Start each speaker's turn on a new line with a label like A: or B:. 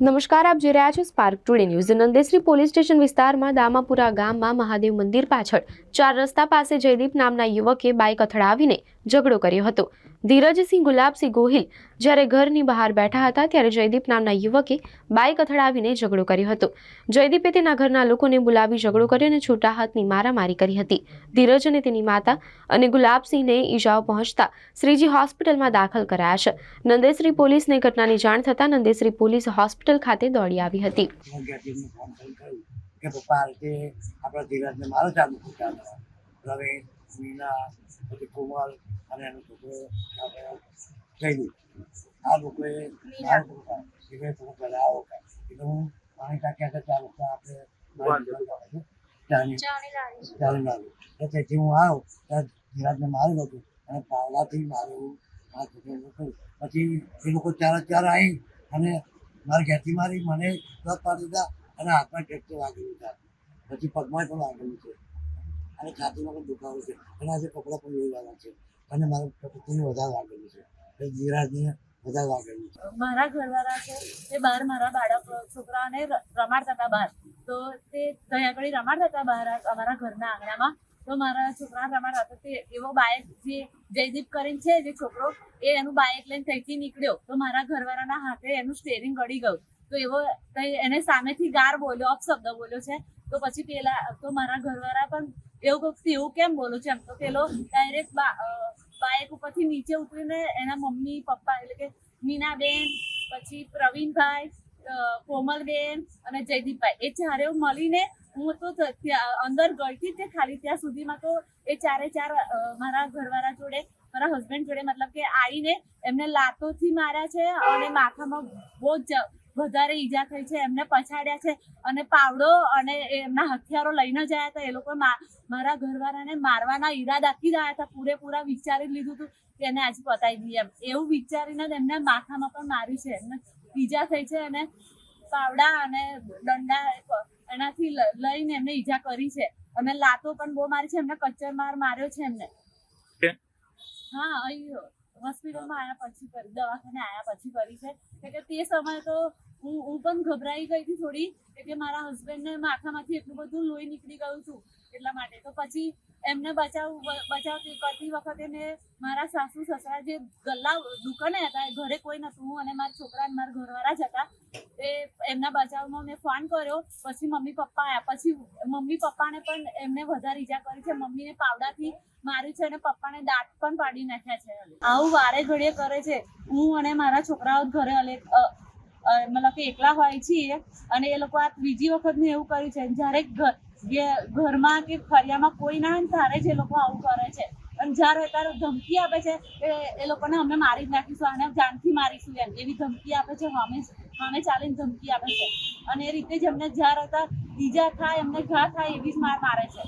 A: નમસ્કાર, આપ જોઈ રહ્યા છો spark today news Nandeshri police station વિસ્તારમાં દામાપુરા ગામમાં મહાદેવ મંદિર પાછળ ચાર રસ્તા પાસે જયદીપ નામના યુવકે બાઇક અથડાવીને ઝઘડો કર્યો હતો. ધીરજસિંહ ગુલાબસિંહ ગોહિલ જ્યારે ઘરની બહાર બેઠા હતા ત્યારે જયદીપ નામના યુવકે બાઇક અથડાવીને ઝઘડો કર્યો હતો. જયદીપે તેના ઘરના લોકોને બોલાવી ઝઘડો કર્યો અને છૂટા હાથની મારામારી કરી હતી. ધીરજ અને તેની માતા અને ગુલાબસિંહને ઈજાઓ પહોંચતા શ્રીજી હોસ્પિટલમાં દાખલ કરાયા છે. નંદેશ્રી પોલીસને ઘટનાની જાણ થતાં નંદેશ્રી પોલીસ હોસ્પિટલ ખાતે દોડી આવી હતી.
B: કે પપ્પા કે આપણા ધીરજને મારો ચાલુ રવિ મીના પછી કોમલ અને એનો છોકરો જયદીપ આ લોકોએ છોકરો કે થોડું ઘરે આવો એટલે હું પાણી ટાંક્યા કે ચાલુ આપણે. ચાની ચાલી લાવી તો તેથી હું આવ્યો ત્યારે ધીરજને માર્યું હતું અને પાવલાથી માર્યું આ છોકરાને કહ્યું પછી એ લોકો ચાર ચાર આવી અને મારા ઘેરથી મારી મને તરત પાડી દીધા અને હાથમાં ટ્રેક્ટર લાગી દીધા પછી પગમાં પણ લાગેલું છે અને છાતીમાં પણ દુખાવો છે. અને કપડાં પણ લેવાના છે. અને મારા પતિને વધારે વાગેલું છે. ધીરાજને વધારે વાગેલું છે.
C: મારા ઘરવાળા છે તે બહાર મારા બાળક છોકરાને રમાડતા હતા બહાર તો તે ત્યાં આગળ રમાડતા હતા બહાર અમારા ઘરના આંગણામાં. તો મારા છોકરા રમાડતા હતા તે એવો બાયક જે જયદીપ કરીને છે, જે છોકરો, એ એનું બાયક લઈને ત્યાંથી નીકળ્યો. તો મારા ઘરવાળાના હાથે એનું સ્ટેરિંગ ગળી ગયું. તો એવો એને સામેથી ગાર બોલ્યો, અપશબ્દ બોલ્યો છે. તો પછી પેલા, તો મારા ઘરવાળા પણ એવું કહ્યું કે એવું કેમ બોલો છો? એમ તો પેલો ડાયરેક્ટ બાઇક ઉપરથી નીચે ઉતરીને એના મમ્મી, પપ્પા એટલે કે મીનાબેન, પછી પ્રવીણભાઈ કોમલબેન અને જયદીપભાઈ. એ ચારે મળીને હું તો અંદર ગઈ હતી તે ખાલી ત્યાં સુધીમાં તો એ ચારે ચાર મારા ઘરવાળા જોડે, મારા હસબન્ડ જોડે મતલબ કે આવીને એમને લાતોથી માર્યા છે અને માથામાં બહુ જ વધારે ઈજા થઈ છે એમને પછાડ્યા છે અને પાવડો અને એમના હથિયારો લઈને જ હતા. એ લોકો મારા ઘરવાળાને મારવાના ઈરાદાથી જ આવ્યા હતા. પૂરેપૂરા વિચારી લીધું હતું કે એને આજે પતાવી દઈએ એમ. એવું વિચારીને જ એમને માથામાં પણ માર્યું છે. એમને ઈજા થઈ છે અને પાવડા અને દંડા એનાથી લઈને એમને ઈજા કરી છે. અને લાતો પણ બહુ મારી છે. એમને કચ્ચર માર માર્યો છે એમને. હા અહીં હોસ્પિટલમાં આવ્યા પછી દવાખાને આવ્યા પછી કરી છે. એટલે તે સમયે તો હું હું પણ ગભરાઈ ગઈ હતી થોડી એટલે મારા હસબન્ડને માથામાંથી એટલું બધું લોહી નીકળી ગયું હતું એટલા માટે. તો પછી એમને બચાવ બચાવતી કરતી વખતે મેં મારા સાસુ, સસરા જે ગલ્લા દુકાને હતા ઘરે કોઈ નતું હું અને મારા છોકરા અને મારા ઘરવાળા જ હતા. એ એમના બચાવમાં મેં ફોન કર્યો, પછી મમ્મી પપ્પા આવ્યા પછી મમ્મી પપ્પાને પણ એમને વધારે ઈજા કરી છે. મમ્મીને પાવડાથી માર્યું છે અને પપ્પાને દાંત પણ પાડી નાખ્યા છે. આવું વારે ઘડીએ કરે છે. હું અને મારા છોકરાઓ ઘરે અલે મતલબ કે એકલા હોય છીએ અને એ લોકો આ ત્રીજી વખત મેં એવું કર્યું છે. જ્યારે ઘર ઘરમાં કે ફરિયામાં કોઈ ના હોય ત્યારે જ એ લોકો આવું કરે છે. અને જ્યારે ત્યારે ધમકી આપે છે, એ લોકોને અમે મારી જ નાખીશું આને જાનથી મારીશું એમ. એવી ધમકી આપે છે અમે અમે ચાલીને ધમકી આપે છે. અને એ રીતે જ એમને જ્યાં હતા ઈજા થાય, એમને ઘા થાય એવી જ માર મારે છે.